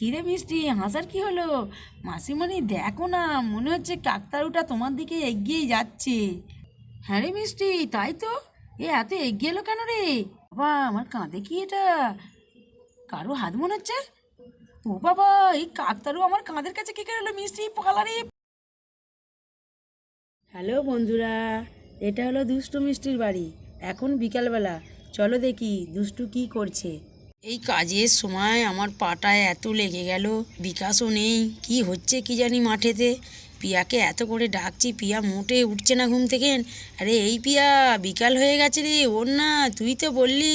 কিরে মিষ্টি হাসার কি হলো? মাসিমণি, দেখো না, মনে হচ্ছে কাকতারুটা তোমার দিকে এগিয়েই যাচ্ছে। হ্যাঁ রে মিষ্টি, তাই তো? এ এত এগিয়ে এলো কেন রে? বাবা, আমার কাঁধে কি এটা? কারও হাত মনে হচ্ছে? ও বাবা, এই কাকতারু আমার কাঁধের কাছে কি করে এলো মিষ্টি পালারে হ্যালো বন্ধুরা, এটা হলো দুষ্টু মিষ্টির বাড়ি, এখন বিকালবেলা। চলো দেখি দুষ্টু কি করছে। এই কাজের সময় আমার পাটায় এত লেগে গেল, বিকাশও নেই। কি হচ্ছে কি জানি মাঠেতে? পিয়াকে এত করে ডাকছি, পিয়া মোটে উঠছে না ঘুম থেকে? আরে এই পিয়া, বিকাল হয়ে গেছে রে, ওর না, তুই তো বললি,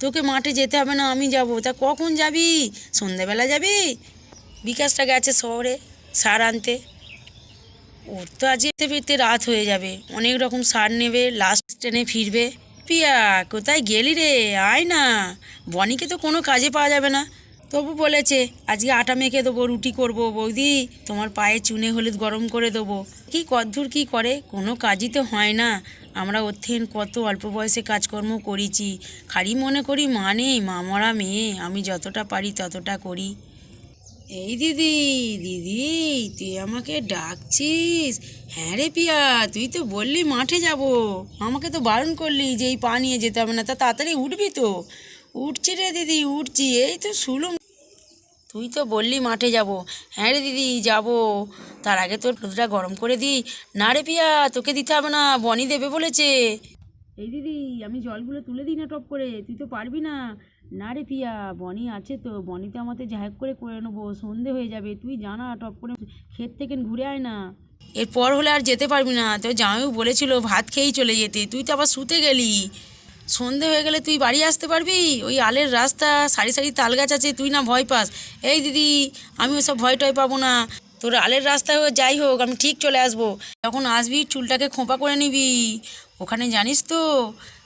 তোকে মাঠে যেতে হবে না, আমি যাব। তা কখন যাবি? সন্ধেবেলা যাবি? বিকাশটা গেছে শহরে, সার আনতে। ওর তো আজ যেতে ফিরতে রাত হয়ে যাবে। অনেক রকম সার নেবে লাস্ট ট্রেনে ফিরবে। পিয়া, কোথায় গেলি রে? আয় না। বনিকে তো কোনো কাজে পাওয়া যাবে না। তবু বলেছে, আজকে আটা মেখে দেবো, রুটি করব। বৌদি, তোমার পায়ে চুনে হলুদ গরম করে দেবো। কি কদ্দূর, কি করে? কোনো কাজই তো হয় না। আমরা ওর থেকে কত অল্প বয়সে কাজকর্ম করেছি। খালি মনে করি মা নেই মেয়ে। আমি যতটা পারি ততটা করি। এই দিদি দিদি, তুই আমাকে ডাকছিস? হ্যাঁ রে পিয়া, তুই তো বললি মাঠে যাব। আমাকে তো বারণ করলি যে এই পা নিয়ে যেতে হবে না, তা তাড়াতাড়ি উঠবি তো। উঠছি রে দিদি, উঠছি, এই তো শুলুম। তুই তো বললি মাঠে যাব। হ্যাঁ রে দিদি, যাব। তার আগে তোর দুধটা গরম করে দিই না রে পিয়া, তোকে দিতে হবে না, বনি দেবে বলেছে। এই দিদি, আমি জলগুলো তুলে দিই না টপ করে, তুই তো পারবি না। না রে পিয়া বনি আছে তো বনিতে আমাদের ঝাঁক করে করে নেব, সন্ধে হয়ে যাবে, তুই জানা টপ করে ক্ষেত থেকে ঘুরে আয় না। এরপর হলে আর যেতে পারবি না তো জামাইও বলেছিল ভাত খেয়েই চলে যেতে, তুই তো আবার শুতে গেলি। সন্ধে হয়ে গেলে তুই বাড়ি আসতে পারবি? ওই আলের রাস্তা, সারি সারি তাল গাছ আছে, তুই না ভয় পাস। এই দিদি, আমি ওসব ভয় টয় পাবো না। তোর আলের রাস্তা হোক, যাই হোক, আমি ঠিক চলে আসব। যখন আসবি, চুলটাকে খোঁপা করে নিবি। ওখানে জানিস তো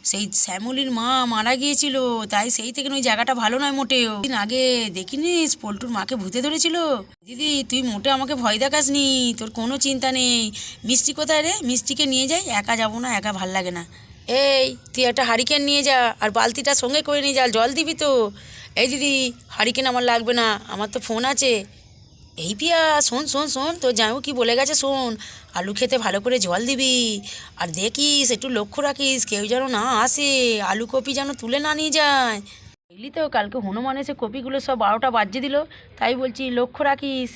সেই শ্যামলির মা মারা গিয়েছিল, তাই সেই থেকে ওই জায়গাটা ভালো নয় মোটেও। দিন আগে দেখিনিস পল্টুর মাকে ভূতে ধরেছিল। দিদি, তুই মোটে আমাকে ভয় দেখাসনি, তোর কোনো চিন্তা নেই। মিষ্টি কোথায় রে? মিষ্টিকে নিয়ে যাই, একা যাব না, একা ভালো লাগে না। এই, তুই একটা হারিকেন নিয়ে যা, আর বালতিটা সঙ্গে করে নিয়ে যা জল দিবি তো। এই দিদি, হারিকেন আমার লাগবে না, আমার তো ফোন আছে। এই পিয়া শোন শোন শোন তোর জামাইবাবু কি বলে গেছে শোন আলু খেতে ভালো করে জল দিবি আর দেখিস একটু লক্ষ্য রাখিস কেউ যেন না আসে আলু কপি যেন তুলে না নিয়ে যায়। বুঝলি তো কালকে হনুমান এসে কপিগুলো সব বারোটা বাজিয়ে দিল তাই বলছি লক্ষ্য রাখিস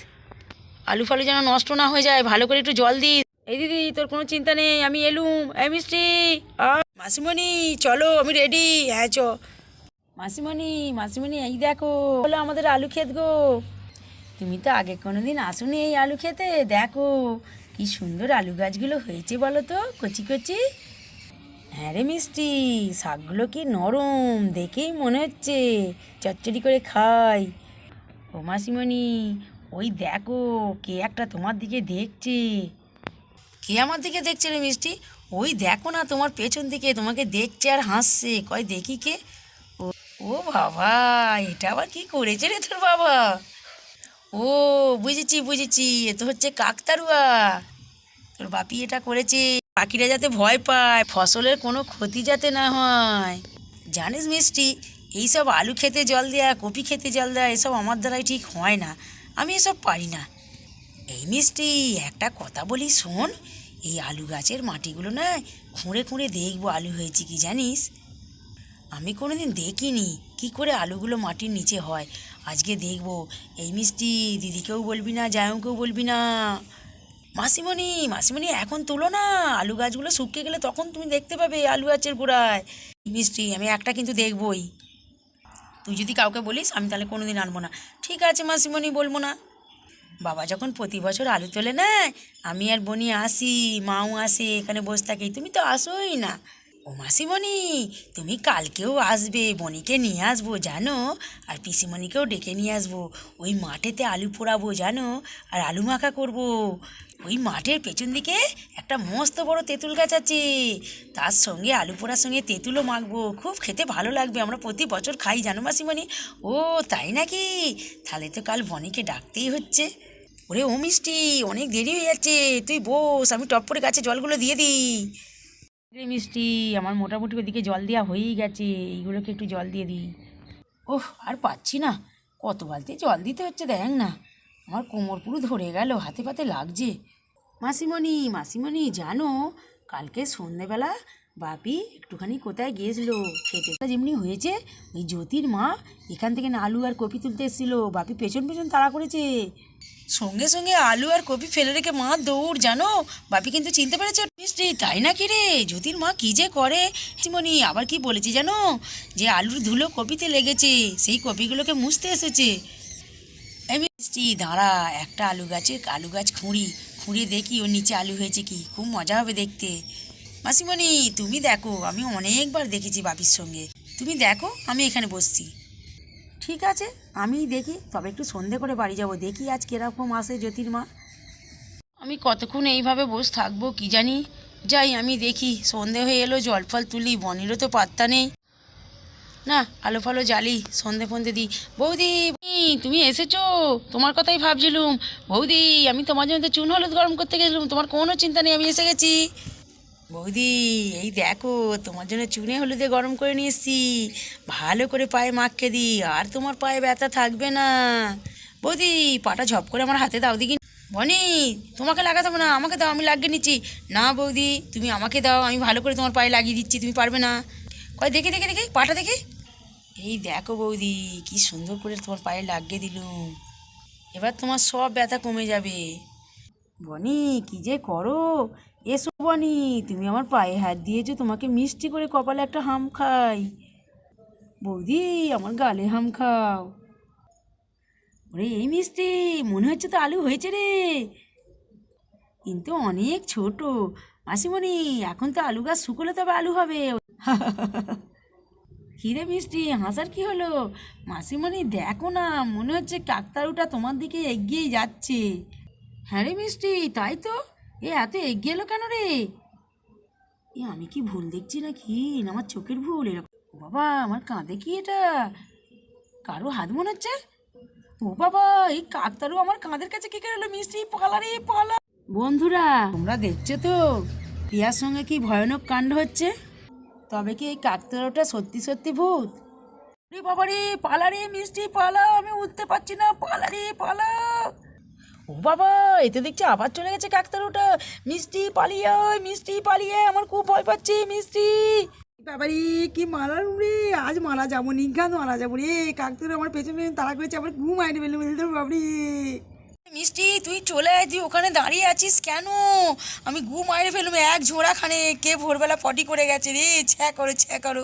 আলু ফালু যেন নষ্ট না হয়ে যায় ভালো করে একটু জল দিস। এই দিদি তোর কোনো চিন্তা নেই আমি এলুম এই মিষ্টি মাসিমণি চলো আমি রেডি হ্যাঁ চ। মাসিমণি মাসিমণি এই দেখো হলো আমাদের আলু ক্ষেত গো। তুমি তো আগে কোনো দিন আসুনি এই আলু খেতে। দেখো, কি সুন্দর আলু গাছগুলো হয়েছে বলো তো, কচি কচি। হ্যাঁ রে মিষ্টি, শাকগুলো কি নরম, দেখেই মনে হচ্ছে। চচ্চড়ি করে খাই। ও মাসিমণি, ওই দেখো, কে একটা তোমার দিকে দেখছে। কে আমার দিকে দেখছে রে মিষ্টি? ওই দেখো না, তোমার পেছন দিকে তোমাকে দেখছে আর হাসছে। কয় দেখি কে? ও বাবা, এটা আবার কি করেছে রে তোর বাবা? ও, বুঝেছি বুঝেছি। এ তো হচ্ছে কাকতারুয়া। তোর বাপি এটা করেছে। পাখিরা যাতে ভয় পায়, ফসলের কোনো ক্ষতি যাতে না হয়। জানিস মিষ্টি, এইসব আলু খেতে জল দেয়া, কপি খেতে জল দেওয়া এসব আমার দ্বারাই ঠিক হয় না। আমি এসব পারি না। এই মিষ্টি, একটা কথা বলি শোন, এই আলু গাছের মাটিগুলো না খুঁড়ে খুঁড়ে দেখব আলু হয়েছে কি, জানিস? আমি কোনোদিন দেখিনি, কি করে আলুগুলো মাটির নিচে হয়। আজকে দেখব। এই মিষ্টি দিদিকেও বলবি না জায়কেও বলবি না। মাসিমণি মাসিমণি এখন তোলো না। আলু গাছগুলো শুকিয়ে গেলে তখন তুমি দেখতে পাবে আলু গাছের গোড়ায়। মিষ্টি, আমি একটা কিন্তু দেখবই। তুই যদি কাউকে বলিস, আমি তাহলে কোনো দিন আনব না। ঠিক আছে মাসিমণি, বলব না। বাবা যখন প্রতি বছর আলু তোলে না আমি আর বনি আসি, মাও আসে, এখানে বসে থাকি। তুমি তো আসোই না। ও মাসিমণি, তুমি কালকেও আসবে বনিকে নিয়ে আসব, জানো? আর পিসিমণিকেও ডেকে নিয়ে আসব। ওই মাঠেতে আলু পোড়াবো, জানো? আর আলু মাখা করব। ওই মাঠের পেছন দিকে একটা মস্ত বড় তেঁতুল গাছ আছে। তার সঙ্গে আলু পোড়ার সঙ্গে তেঁতুলও মাখবো। খুব খেতে ভালো লাগবে, আমরা প্রতি বছর খাই, জানো মাসিমণি? ও, তাই নাকি? তাহলে তো কাল বনিকে ডাকতেই হচ্ছে। ওরে ও মিষ্টি, অনেক দেরি হয়ে যাচ্ছে। তুই বস, আমি টপ করে গাছে জলগুলো দিয়ে দিই। মিষ্টি, আমার মোটামুটি ওদিকে জল দেওয়া হয়েই গেছে, এইগুলোকে একটু জল দিয়ে দিই। ওহ, আর পাচ্ছি না, কত বালতি জল দিতে হচ্ছে দেখ না। আমার কোমর পুরো ধরে গেল, হাতে পাতে লাগছে। মাসিমণি মাসিমণি, জানো, কালকে সন্ধেবেলা বাপি একটুখানি কোথায় গিয়েছিল? খেতে যেমনি হয়েছে, ওই জ্যোতির মা এখান থেকে আলু আর কপি তুলতে এসেছিল। বাপি পেছন পেছন তাড়া করেছে। সঙ্গে সঙ্গে আলু আর কপি ফেলে রেখে মা দৌড়, জানো? বাপি কিন্তু চিনতে পেরেছে, মিষ্টি, তাই না কি রে? জ্যোতির মা কি যে করে? সিমনি আবার কি বলেছি জানো? যে আলুর ধুলো কপিতে লেগেছে, সেই কপিগুলোকে মুছতে এসেছে। এই মিষ্টি, দাঁড়া, একটা আলু গাছে আলু গাছ খুঁড়ি, খুঁড়ে দেখি ওর নিচে আলু হয়েছে কি, খুব মজা হবে দেখতে। মাসিমণি, তুমি দেখো, আমি অনেকবার দেখেছি বাপির সঙ্গে। তুমি দেখো, আমি এখানে বসছি। ঠিক আছে আমি দেখি, তবে একটু সন্ধে করে বাড়ি যাব, দেখি আজ কীরকম আসে জ্যোতির্মা। আমি কতক্ষণ এইভাবে বসে থাকব কি জানি? যাই, আমি দেখি, সন্ধে হয়ে এলো, জল ফল তুলি, বনিরও তো পাত্তা নেই। না, আলো ফালো জ্বালি সন্ধে ফন্ধে দিই। বৌদি, তুমি এসেছ? তোমার কথাই ভাবছিলুম। বৌদি, আমি তোমার জন্য তো চুন হলুদ গরম করতে গেছিলাম, তোমার কোনো চিন্তা নেই, আমি এসে গেছি। বৌদি, এই দেখো, তোমার জন্য চুনে হলুদে গরম করে নিয়ে ভালো করে পায়ে মাখকে দিই আর তোমার পায়ে ব্যথা থাকবে না। বৌদি, পাটা ঝপ করে আমার হাতে দাও দেখি। বনি, তোমাকে লাগাতে না, আমাকে দাও, আমি লাগিয়ে নিচ্ছি। না বৌদি, তুমি আমাকে দাও, আমি ভালো করে তোমার পায়ে লাগিয়ে দিচ্ছি, তুমি পারবে না। কয়, দেখে দেখে দেখে, পাটা দেখে। এই দেখো বৌদি, কি সুন্দর করে তোমার পায়ে লাগিয়ে দিলুম। এবার তোমার সব ব্যথা কমে যাবে। বনি, কি যে করো? এসো বনি, তুমি আমার পায়ে হাত দিয়েছ, তোমাকে মিষ্টি করে কপালে একটা হাম খাই। বৌদি, আমার গালে হাম খাও। ওরে, এই মিষ্টি, মনে হচ্ছে তো আলু হয়েছে রে। কিন্তু অনেক ছোট। মাসিমণি, এখন তো আলু গাছ শুকোলে তবে আলু হবে। হিরে মিষ্টি, হাসার কি হলো? মাসিমণি, দেখো না, মনে হচ্ছে কাকতারুটা তোমার দিকে এগিয়েই যাচ্ছে। হ্যাঁ রে মিষ্টি, তাই তো? এ এত এগিয়ে এলো কেন রে? এ আমি কি ভুল দেখছি নাকি? আমার চোখের ভুল এরকম। ও বাবা, আমার কাঁধে কি এটা? কারও হাত মনে হচ্ছে? ও বাবা, এই কাকতারু আমার কাঁধের কাছে কি করে মিষ্টি? পালা রে, পালা। বন্ধুরা, তোমরা দেখছ তো? পিয়ার সঙ্গে কি ভয়ানক কাণ্ড হচ্ছে? তবে কি এই কাকতারুটা সত্যি সত্যি ভূত? রে বাবা রে পালা রে মিষ্টি, পালা। আমি উঠতে পারছি না। পালা রে, পালা। ও বাবা এতে দেখছি আবার চলে গেছে কাকতারুটা মিষ্টি পালিয়ে আয়, মিষ্টি পালিয়ে আমার খুব ভয় পাচ্ছে মিষ্টি। বাবারে কি মারার রে? আজ মারা যাব নিঘাত মারা যাব রে? কাকতুরে আমার পেছনে তাড়া করেছে আবার ঘুম আইনে ফেলে বলতে বাবরি। মিষ্টি তুই চলে আয় তুই ওখানে দাঁড়িয়ে আছিস কেন? আমি ঘুম মাইরে ফেলুম এক ঝোড়া খানে কে ভোরবেলা পটি করে গেছে রে? ছ্যা করো ছ্যা করো।